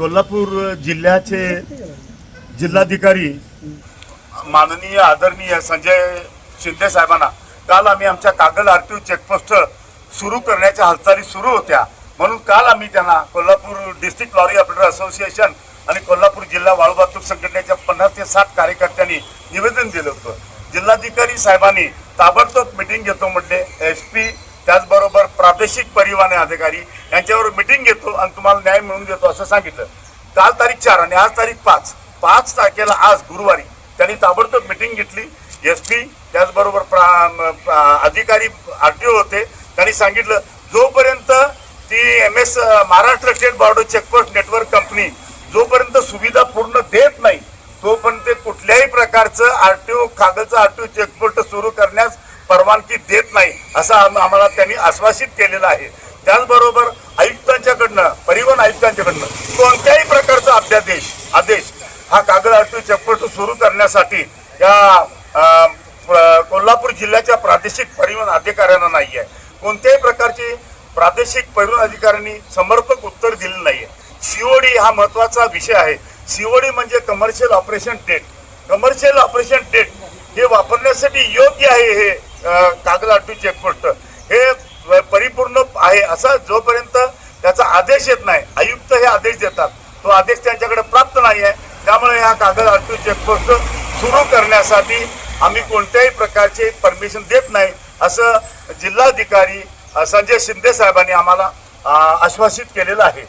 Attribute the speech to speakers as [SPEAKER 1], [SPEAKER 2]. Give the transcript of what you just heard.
[SPEAKER 1] कोल्हापूर जिल्ह्याचे जिल्हाधिकारी माननीय आदरणीय संजय शिंदे साहेबांना काल आम्ही आमच्या कागल आरटीओ चेकपोस्ट सुरू करण्याच्या हालचाली सुरू होत्या. म्हणून काल आम्ही त्यांना Kolhapur district lorry operator association आणि कोल्हापूर जिल्हा वाळू वाहतूक संघटनेच्या पन्नास ते साठ कार्यकर्त्यांनी निवेदन दिलं होतं. जिल्हाधिकारी साहेबांनी ताबडतोब मिटिंग घेतो म्हटले. एस पी त्याचबरोबर प्रादेशिक परिवहन अधिकारी यांच्यावर मिटिंग घेतो आणि तुम्हाला न्याय मिळवून देतो असं सांगितलं. काल तारीख चार आणि आज तारीख पाच. पाच तारखेला आज गुरुवारी त्यांनी ताबडतोब मिटिंग घेतली. एस पी त्याचबरोबर प्रा- अधिकारी आर टी ओ होते. त्यांनी सांगितलं जोपर्यंत ती M S Maharashtra state border checkpost network company जोपर्यंत सुविधा पूर्ण देत नाही तोपर्यंत ते कुठल्याही प्रकारचं आर टी ओ कागदचं ओ चेकपोस्ट सुरू करण्यास परवानगी देत नाही. असं आम्हाला त्यांनी आश्वासित केलेलं आहे. त्याचबरोबर आयुक्तांच्याकडनं परिवहन आयुक्तांच्याकडनं कोणत्याही प्रकारचा अध्यादेश आदेश हा कागद आरटीओ चेकपोस्ट सुरू करण्यासाठी या कोल्हापूर जिल्ह्याच्या प्रादेशिक परिवहन अधिकाऱ्यांना नाही आहे. कोणत्याही प्रकारचे प्रादेशिक परिवहन अधिकाऱ्यांनी समर्पक उत्तर दिलेलं नाही आहे. सीओडी हा महत्त्वाचा विषय आहे. सीओडी म्हणजे commercial operation date commercial operation date हे वापरण्यासाठी योग्य आहे हे कागद आरटी चेकपोस्ट. हे परिपूर्ण आहे असा जोपर्यंत त्याचा आदेश येत नाही आयुक्त हे आदेश देतात. तो आदेश त्यांच्याकडे प्राप्त नाही आहे. त्यामुळे ह्या कागद आरटी चेकपोस्ट सुरू करण्यासाठी आम्ही कोणत्याही प्रकारचे परमिशन देत नाही असं जिल्हाधिकारी संजय शिंदे साहेबांनी आम्हाला आश्वासित केलेलं आहे.